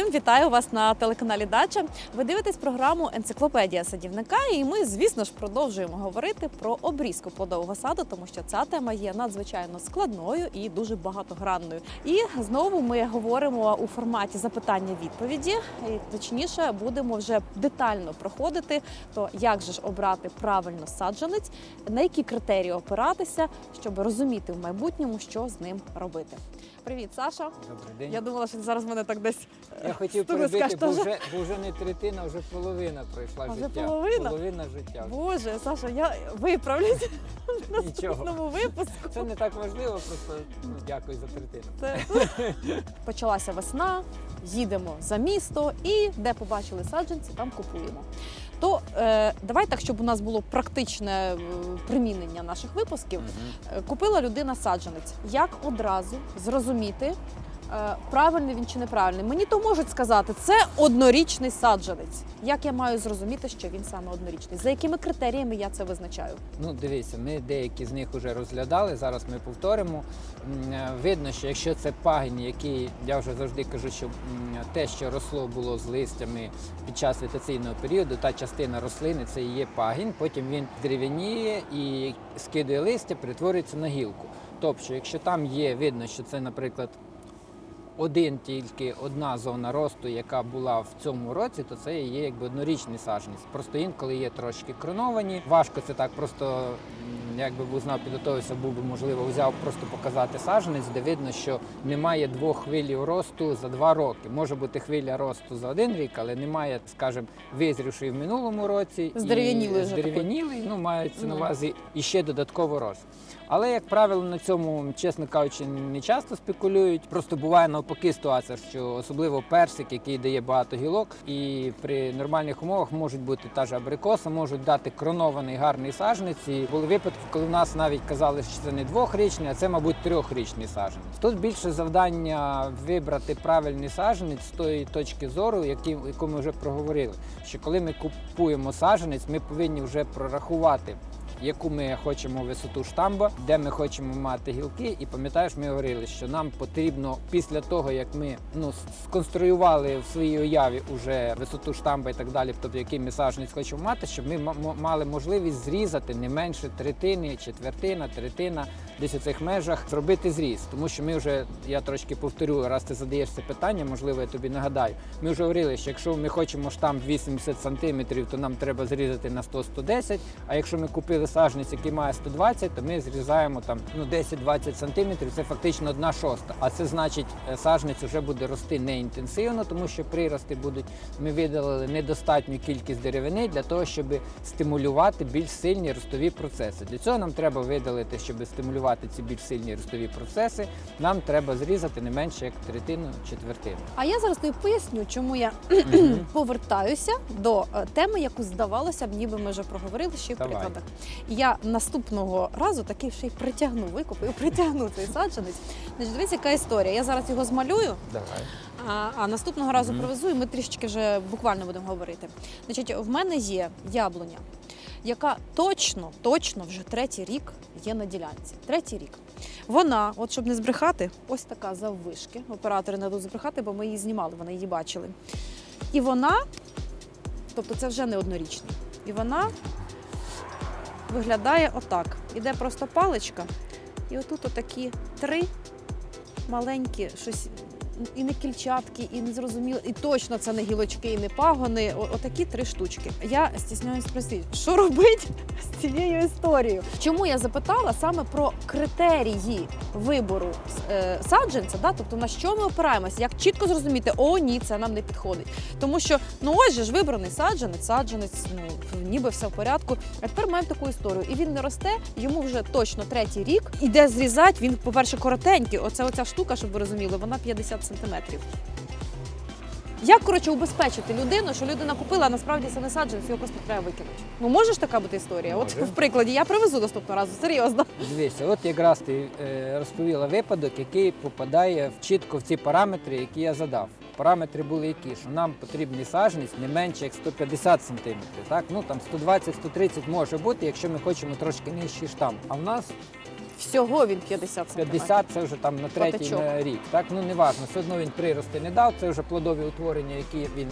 Всім вітаю вас на телеканалі Дача. Ви дивитесь програму Енциклопедія садівника, і ми, звісно ж, продовжуємо говорити про обрізку плодового саду, тому що ця тема є надзвичайно складною і дуже багатогранною. І знову ми говоримо у форматі запитання-відповіді. І, Точніше, будемо вже детально проходити, то як же ж обрати правильно саджанець, на які критерії опиратися, щоб розуміти в майбутньому, що з ним робити. Привіт, Саша. Добрий день. Я думала, що зараз мене так десь Я хотів перебити, бо вже, бо вже не третина, вже половина пройшла А вже життя. половина? Половина життя. Боже, Саша, я виправлюсь в наступному випуску. Це не так важливо, просто ну, дякую за третину. Це... Почалася весна, їдемо за місто і де побачили саджанці, там купуємо. То е, давай так, щоб у нас було практичне е, примінення наших випусків. Е, Купила людина саджанець. Як одразу зрозуміти, правильний він чи неправильний? Мені то можуть сказати, це однорічний саджанець. Як я маю зрозуміти, що він саме однорічний? За якими критеріями я це визначаю? Ну, дивіться, ми деякі з них вже розглядали. Зараз ми повторимо. Е, Видно, що якщо це пагін, який я вже завжди кажу, що те, що росло було з листями під час вегетаційного періоду, та частина рослини це і є пагін. Потім він дерев'яніє і скидує листя, перетворюється на гілку. Тобто, якщо там є видно, що це, наприклад, один тільки одна зона росту, яка була в цьому році, то це є якби однорічний саджанець. Просто інколи є трошки кроновані. Важко це так просто, м, якби був знав, підготовився, був би можливо, взяв просто показати саджанець, де видно, що немає двох хвилів росту за два роки. Може бути хвиля росту за один рік, але немає, скажімо, визрівший в минулому році Здерев'янілий здерев'янілий, ну мається на Ну. увазі і ще додатково рост. Але, як правило, на цьому, чесно кажучи, не часто спекулюють. Просто буває навпаки ситуація, що особливо персик, який дає багато гілок, і при нормальних умовах можуть бути та ж абрикоса, можуть дати кронований гарний саджанець. І були випадки, коли в нас навіть казали, що це не двохрічний, а це, мабуть, трьохрічний саджанець. Тут більше завдання вибрати правильний саджанець з тої точки зору, яку ми вже проговорили. Що коли ми купуємо саджанець, ми повинні вже прорахувати яку ми хочемо висоту штамба, де ми хочемо мати гілки. І пам'ятаєш, ми говорили, що нам потрібно після того, як ми ну сконструювали в своїй уяві уже висоту штамба і так далі, тобто який ми хочемо мати, щоб ми мали можливість зрізати не менше третини, четвертина, третина, десь у цих межах зробити зріз. Тому що ми вже я трошки повторю, раз ти задаєш це питання, можливо, я тобі нагадаю. Ми вже говорили, що якщо ми хочемо штамп 80 сантиметрів, то нам треба зрізати на 100-110, А якщо ми купили саджанець, який має 120, то ми зрізаємо там ну 10-20 сантиметрів. Це фактично одна шоста. А це значить, е, вже буде рости не інтенсивно, тому що прирости будуть. Ми видалили недостатню кількість деревини для того, щоб стимулювати більш сильні ростові процеси. Для цього нам треба видалити, щоб стимулювати ці більш сильні ростові процеси. Нам треба зрізати не менше як третину, четвертину. А я зараз тобі поясню, чому я повертаюся до е, теми, яку здавалося б, ніби ми вже проговорили ще в прикладах. І Я наступного разу таки ще й притягну, викупив, притягну цей саджанець. Значить, дивіться, яка історія. Я зараз його змалюю, Давай. а, а наступного разу Мгм. привезу, і ми трішечки вже буквально будемо говорити. Значить, в мене є яблуня, яка точно, точно вже третій рік є на ділянці. Третій рік. Вона, от щоб не збрехати, ось така заввишки. Оператори не дадуть збрехати, бо ми її знімали, вони її бачили. І вона, тобто це вже не однорічний. І вона виглядає отак. Іде просто паличка, і отут отакі три маленькі щось. І не кільчатки, і не зрозуміло, і точно це не гілочки, і не пагони. О- отакі три штучки. Я стісняюсь спросити, що робити з цією історією? Чому я запитала саме про критерії вибору е, саджанця? Да? Тобто на що ми опираємося? Як чітко зрозуміти, о, ні, це нам не підходить. Тому що ну ось же ж вибраний саджанець, саджанець, ну ніби все в порядку. А тепер маємо таку історію. І він не росте, йому вже точно третій рік. Іде зрізати. Він, по-перше, коротенький. Оце оця штука, щоб ви розуміли, вона 50 сантиметрів. Як коротше убезпечити людину, що людина купила, а насправді це не саджанець, його просто треба викинути. Ну може ж така бути історія? От Може. в прикладі я привезу наступного разу, серйозно. Дивися, от якраз ти е, розповіла випадок, який попадає в чітко в ці параметри, які я задав. Параметри були які, що нам потрібні саджанець не менше як 150 см. Так? Ну там 120-130 може бути, якщо ми хочемо трошки нижчий штамп. А в нас Всього він 50 сантиметрів. 50 це вже там на третій Патичок. на рік. Так, ну не важно, все одно він прирости не дав, це вже плодові утворення, які він.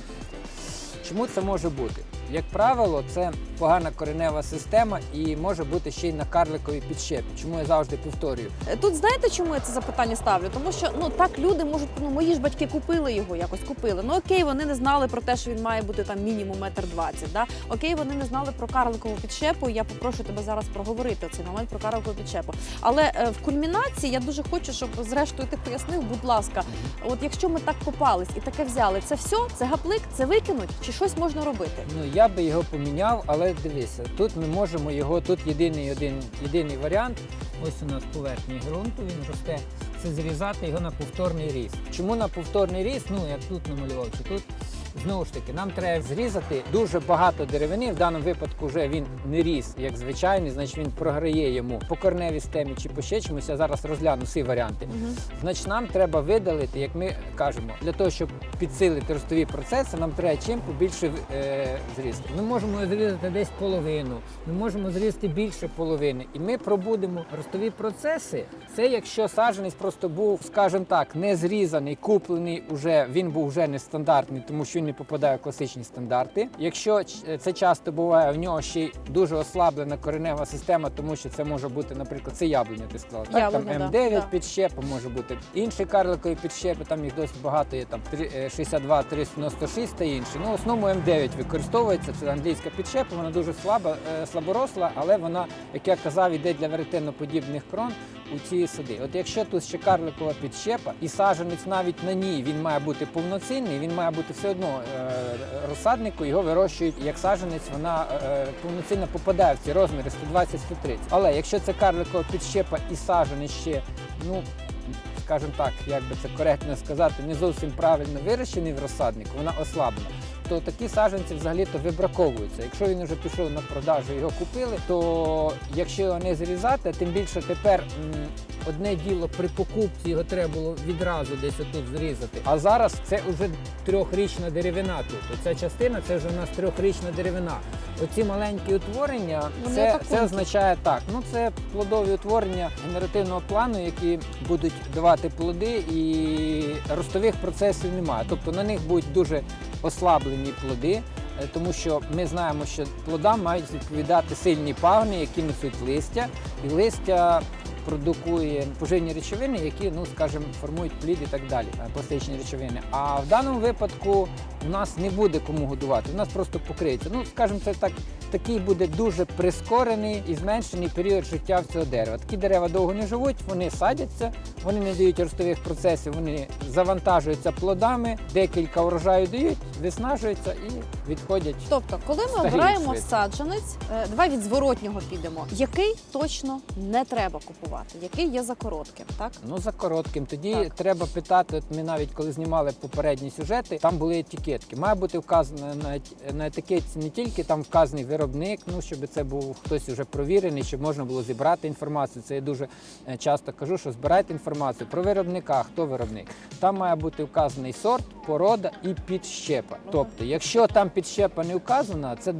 Чому це може бути? Як правило, це погана коренева система і може бути ще й на карликовій підщепі. Чому я завжди повторюю? Е, Тут знаєте, чому я це запитання ставлю? Тому що ну так люди можуть, ну мої ж батьки купили його, якось купили. Ну окей, вони не знали про те, що він має бути там мінімум метр двадцять. Да? Окей, вони не знали про карликову підщепу. Я попрошу тебе зараз проговорити цей момент про карликову підщепу. Але е, в кульмінації я дуже хочу, щоб зрештою ти пояснив, будь ласка, от якщо ми так копались і таке взяли, це все, це гаплик, це викинуть, чи щось можна робити? Ну я би його поміняв, але дивися, тут ми можемо його. Тут єдиний один єдиний варіант. Ось у нас поверхня ґрунту, він росте. Це зрізати його на повторний ріст. Чому на повторний ріст? Ну як тут намалював, чи тут знову ж таки нам треба зрізати дуже багато деревини. В даному випадку вже він не ріс як звичайний, значить він програє йому по корневій системі чи по ще чомусь. Я зараз розгляну всі варіанти. Значить, нам треба видалити, як ми кажемо, для того, щоб підсилити ростові процеси, нам треба чим побільше е, зрізати. Ми можемо зрізати десь половину, ми можемо зрізати більше половини. І ми пробудемо ростові процеси. Це якщо саджанець просто був, скажімо так, не зрізаний, куплений уже, він був вже нестандартний, тому що він не попадає в класичні стандарти. Якщо це часто буває, в нього ще й дуже ослаблена коренева система, тому що це може бути, наприклад, це яблуня, ти сказала. Так, Яблуня, там М9 да. підщепа, може бути інші карликові підщепи, там їх досить багато є, там е, 62, 396 та інші. Ну, в основному М9 використовується, це англійська підщепа, вона дуже слаба, е, слаборосла, але вона, як я казав, йде для веретеноподібних крон у ці сади. От якщо тут ще карликова підщепа і саджанець навіть на ній він має бути повноцінний, він має бути все одно е, розсаднику, його вирощують як саджанець, вона е, повноцінно попадає в ці розміри 120-130. Але якщо це карликова підщепа і саджанець ще, ну скажімо так, як би це коректно сказати, не зовсім правильно вирощений в розсаднику, вона ослаблена. То такі саджанці взагалі-то вибраковуються. Якщо він вже пішов на продажу, його купили, то якщо його не зрізати, тим більше тепер одне діло при покупці його треба було відразу десь отут зрізати. А зараз це вже трьохрічна деревина тут. Оця частина це вже у нас трьохрічна деревина. Оці маленькі утворення, Вони це, це означає так. Ну це плодові утворення генеративного плану, які будуть давати плоди, і ростових процесів немає. Тобто на них будуть дуже ослаблені плоди, е, тому що ми знаємо, що плодам мають відповідати сильні пагни, які несуть листя, і листя продукує поживні речовини, які, ну скажімо, формують плід і так далі, е, пластичні речовини. А в даному випадку у нас не буде кому годувати, у нас просто покриється. Ну, скажімо, це так. Такий буде дуже прискорений і зменшений період життя в цього дерева. Такі дерева довго не живуть, вони садяться, вони не дають ростових процесів, вони завантажуються плодами, декілька урожаю дають, виснажуються і відходять. Тобто, коли ми обираємо саджанець, е, давай від зворотнього підемо. Який точно не треба купувати, який є за коротким, так? Ну за коротким. Тоді Так. треба питати. От ми навіть коли знімали попередні сюжети, там були етикетки. Має бути вказано на етикетці не тільки там вказаний виробник, ну щоб це був хтось вже провірений, щоб можна було зібрати інформацію. Це я дуже е, часто кажу, що збирайте інформацію про виробника, хто виробник. Там має бути вказаний сорт, порода і підщепа. Тобто, якщо там підщепа не вказана, це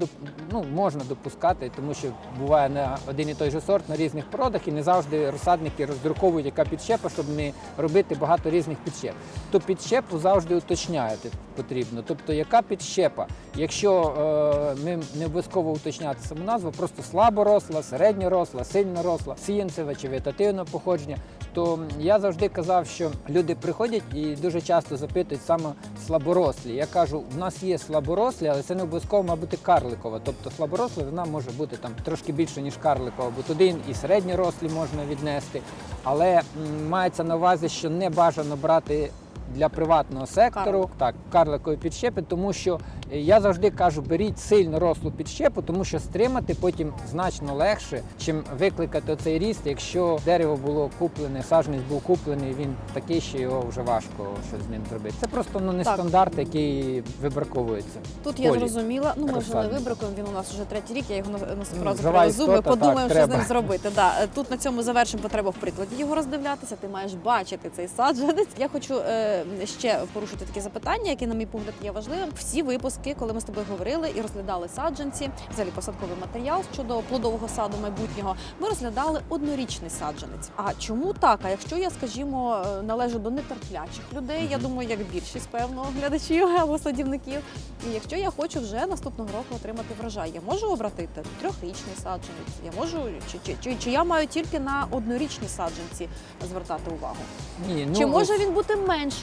ну, можна допускати, тому що буває на один і той же сорт на різних породах, і не завжди розсадники роздруковують, яка підщепа, щоб не робити багато різних підщеп. То підщепу завжди уточняти потрібно. Тобто, яка підщепа? Якщо е, ми не обов'язково уточняти саму назву, просто слаборосла, середньоросла, сильноросла, сіянцева чи вегетативного походження, то я завжди казав, що люди приходять і дуже часто запитують саме слаборослі. Я кажу, в нас є слаборослі, але це не обов'язково має бути карликова. Тобто слаборосла вона може бути там трошки більше, ніж карликова, бо туди і середньорослі можна віднести. Але м, мається на увазі, що не бажано брати. Для приватного сектору Карлик. так карликові підщепи, тому що е, я завжди кажу, беріть сильно рослу підщепу, тому що стримати потім значно легше, чим викликати цей ріст, якщо дерево було куплене, саджанець був куплений, він такий, що його вже важко щось з ним зробити. Це просто ну не Так. стандарт, який вибраковується. Тут я Полі. зрозуміла. Ну ми вже не вибракуємо. Він у нас вже третій рік. Я його на- наступного Ну, жива істота, подумаємо, так, що з ним зробити. Да. Тут на цьому завершимо. Потреба в прикладі його роздивлятися. Ти маєш бачити цей саджанець. Я хочу е, ще порушити таке запитання, яке, на мій погляд, є важливим. Всі випуски, коли ми з тобою говорили і розглядали саджанці, взагалі посадковий матеріал щодо плодового саду майбутнього, ми розглядали однорічний саджанець. А чому так? А якщо я, скажімо, е, належу до нетерплячих людей, я думаю, як більшість певно глядачів або садівників. І якщо я хочу вже наступного року отримати врожай, я можу обратити трьохрічний саджанець. Я можу чи, чи, чи, чи я маю тільки на однорічні саджанці звертати увагу? Ні, ну, чи може він бути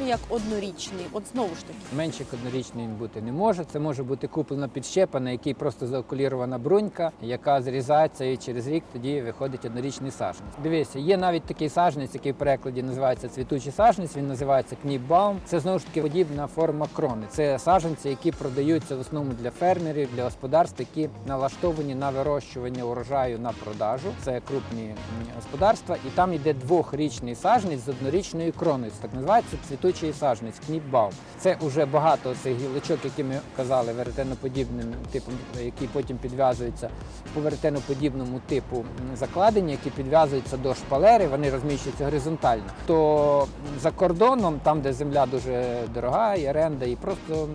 менше як однорічний? От знову ж таки. Менше як однорічний він бути не може. Це може бути куплена підщепа, на якій просто заокулірована брунька, яка зрізається і через рік тоді виходить однорічний саженець. Дивіться, є навіть такий саженець, який в перекладі називається цвітучий саженець. Він називається кніпбаум. Це знову ж таки подібна форма крони. Це саженці, які продаються в основному для фермерів, для господарств, які налаштовані на вирощування урожаю на продажу. Це крупні господарства, і там йде двохрічний саженець з однорічною кроною. Так називається цвітучий саженець, кніпбаум. Це вже багато цих гілочок, які ми казали, веретеноподібним типом, які потім підв'язуються по веретеноподібному типу закладення, які підв'язуються до шпалери, вони розміщуються горизонтально. То за кордоном, там, де земля дуже дорога, і оренда, і просто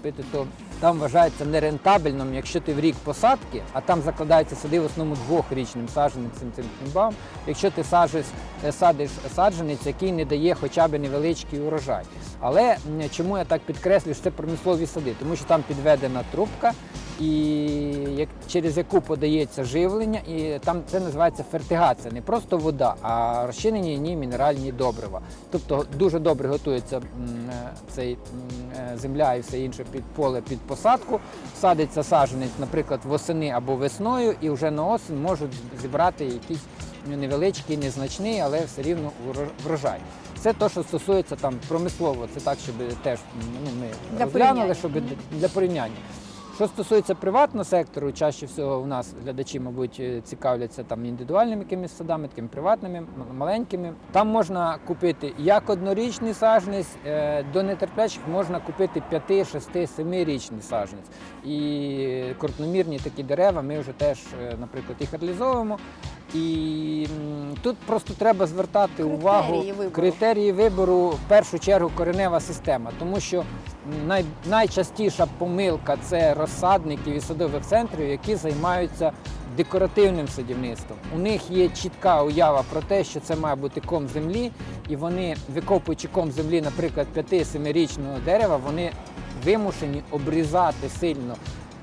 купити, то там вважається нерентабельним, якщо ти в рік посадки, а там закладаються сади в основному двохрічним саджанцем цим кнібам, якщо ти сажиш, е, садиш саджанець, який не дає хоча б невеличкий урожай. Але чому я так підкреслюю, що це промислові сади? Тому що там підведена трубка, і як, через яку подається живлення, і там це називається фертигація. Не просто вода, а розчинені ній мінеральні добрива. Тобто дуже добре готується е, цей е, земля і все інше під поле під посадку. Садиться саджанець, наприклад, восени або весною, і вже на осінь можуть зібрати якийсь невеличкий, незначний, але все рівно врожай. Це те, що стосується там промислово, це так, щоб теж ну, ми Для розглянули, порівняння. щоб для порівняння. Що стосується приватного сектору, чаще всього у нас глядачі, мабуть, е, цікавляться там індивідуальними якимись садами, такими приватними, маленькими. Там можна купити як однорічний саженець, е, до нетерплячих можна купити 5, 6, 7-річний сажниць. І крупномірні такі дерева ми вже теж, е, наприклад, їх реалізовуємо. І тут просто треба звертати Критерії увагу вибору. критерії вибору в першу чергу коренева система, тому що най, найчастіша помилка це розсадників і садових центрів, які займаються декоративним садівництвом. У них є чітка уява про те, що це має бути ком землі, і вони, викопуючи ком землі, наприклад, 5-7-річного дерева, вони вимушені обрізати сильно.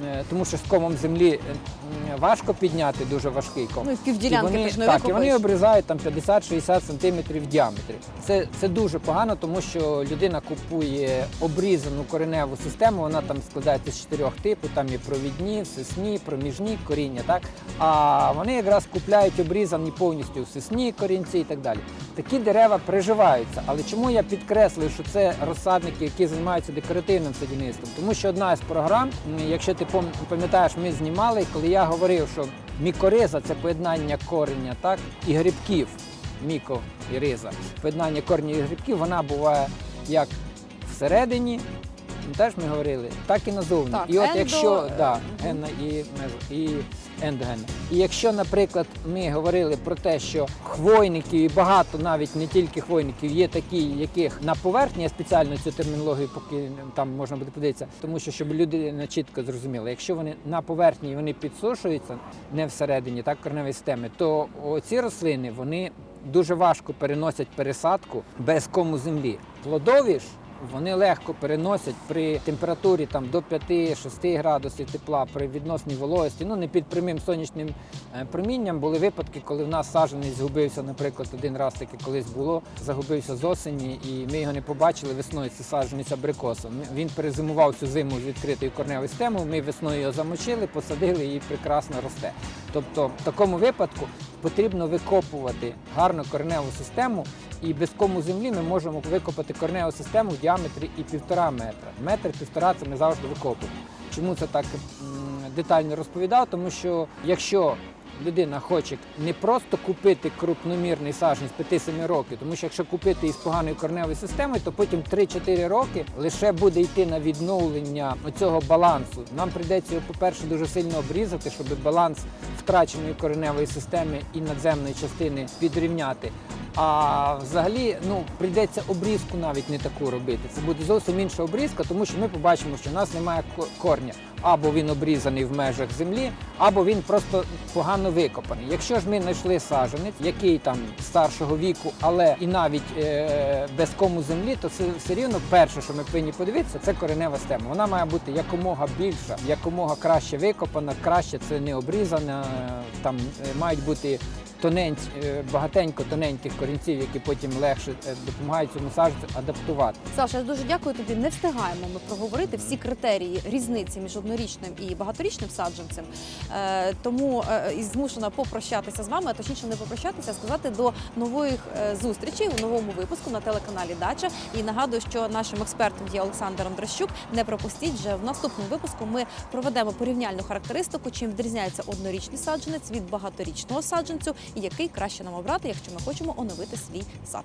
Е, Тому що з комом землі е, важко підняти дуже важкий ком. Ну і півділянки І вони, ти ж не так, і вони обрізають там 50-60 сантиметрів в діаметрі. Це, це дуже погано, тому що людина купує обрізану кореневу систему, вона там складається з чотирьох типів, там є провідні, всесні, проміжні коріння. Так? А вони якраз купляють обрізані повністю всесні корінці і так далі. Такі дерева приживаються. Але чому я підкреслюю, що це розсадники, які займаються декоративним садівництвом? Тому що одна із програм, якщо ти пам- пам'ятаєш, ми знімали, коли я говорив, що мікориза це поєднання кореня так, і грибків. Міко і риза. Поєднання корня і грибків, вона буває як всередині, теж ми говорили, так і назовні. Так, і от ендо, якщо е, да, генна і, і ендогенна. І якщо, наприклад, ми говорили про те, що хвойників і багато навіть не тільки хвойників, є такі, яких на поверхні, я спеціально цю термінологію, поки там можна буде подивитися, тому що щоб люди чітко зрозуміли, якщо вони на поверхні і вони підсушуються не всередині, так корневої системи, то ці рослини вони дуже важко переносять пересадку без кому землі. Плодові ж вони легко переносять при температурі там, до 5-6 градусів тепла, при відносній вологості, ну не під прямим сонячним е, промінням. Були випадки, коли в нас саджанець згубився, наприклад, один раз таке колись було, загубився з осені, і ми його не побачили весною. Це саджанець абрикоса. Він перезимував цю зиму з відкритою корневою системою. Ми весною його замочили, посадили і прекрасно росте. Тобто, в такому випадку потрібно викопувати гарну кореневу систему. І без кому землі ми можемо викопати кореневу систему в діаметрі і півтора метра. Метр півтора це ми завжди викопуємо. Чому це так детально розповідав? Тому що якщо людина хоче не просто купити крупномірний саджанець 5-7 років, тому що якщо купити із поганою корневою системою, то потім 3-4 роки лише буде йти на відновлення цього балансу. Нам прийдеться його, по-перше, дуже сильно обрізати, щоб баланс втраченої кореневої системи і надземної частини підрівняти. А взагалі ну, прийдеться обрізку навіть не таку робити. Це буде зовсім інша обрізка, тому що ми побачимо, що в нас немає корня. Або він обрізаний в межах землі, або він просто погано викопаний. Якщо ж ми знайшли саджанець, який там старшого віку, але і навіть е, без кому землі, то все, все рівно перше, що ми повинні подивитися, це коренева система. Вона має бути якомога більша, якомога краще викопана, краще це не обрізана. Там е, мають бути тоненць, е, багатенько тоненьких корінців, які потім легше е, допомагають цьому саджанцю адаптувати. Саша, дуже дякую тобі. Не встигаємо ми проговорити всі критерії різниці між однорічним і багаторічним саджанцем. Е, тому і змушена попрощатися з вами, а точніше не попрощатися, а сказати до нових зустрічей у новому випуску на телеканалі Дача. І нагадую, що нашим експертом є Олександр Андрощук. Не пропустіть вже в наступному випуску. Ми проведемо порівняльну характеристику, чим відрізняється однорічний саджанець від багаторічного саджанцю, і який краще нам обрати, якщо ми хочемо оновити свій сад.